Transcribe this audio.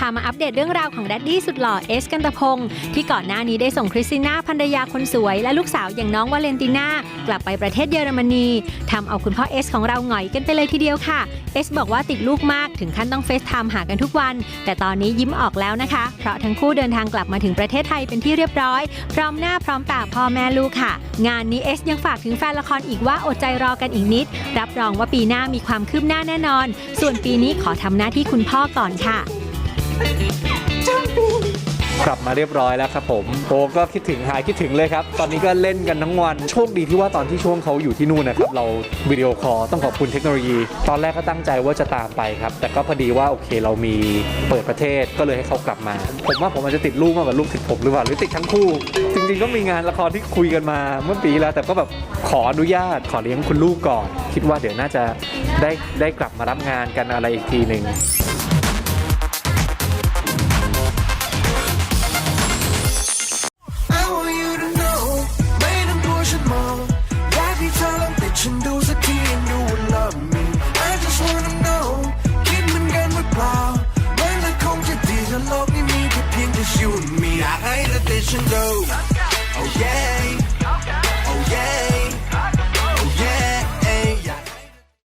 พามาอัปเดตเรื่องราวของแดดดี้สุดหล่อเอสกันตะพงศ์ที่ก่อนหน้านี้ได้ส่งคริสติน่าภรรยาคนสวย และลูกสาวอย่างน้องวาเลนติน่ากลับไปประเทศเยอรมนีทำเอาคุณพ่อเอสของเราหงอยกันไปเลยทีเดียวค่ะเอสบอกว่าติดลูกมากถึงขั้นต้องเฟซไทม์หากันทุกวัน แต่ตอนนี้ยิ้มออกแล้วนะคะ เพราะทั้งคู่เดินทางกลับมาถึงประเทศไทยเป็นที่เรียบร้อย พร้อมหน้าพร้อมตาพ่อแม่ลูกค่ะ งานนี้เอสยังฝากถึงแฟนละครอีกว่าอดใจรอกันอีกนิด รับรองว่าปีหน้ามีความคืบหน้าแน่นอน ส่วนปีนี้ขอทำหน้าที่คุณพ่อก่อนค่ะ กลับมาเรียบร้อยแล้วครับผมโอ้ก็คิดถึงหายคิดถึงเลยครับ ตอนนี้ก็เล่นกันทั้งวัน โชคดีที่ว่าตอนที่ช่วงเขาอยู่ที่นู่นนะครับ เราวิดีโอคอลต้องขอบคุณเทคโนโลยี ตอนแรกก็ตั้งใจว่าจะตามไปครับ แต่ก็พอดีว่าโอเคเรามีเปิดประเทศก็เลยให้เขากลับมา ผมว่าผมอาจจะติดลูกมากกว่าลูกติดผมหรือเปล่าหรือติดทั้งคู่ จริงๆก็มีงานละครที่คุยกันมาเมื่อปีแล้ว แต่ก็แบบขออนุญาตขอเลี้ยงคุณลูกก่อน คิดว่าเดี๋ยวน่าจะได้ได้กลับมารับงานกันอะไรอีกทีหนึ่ง vision go. Oh yeah.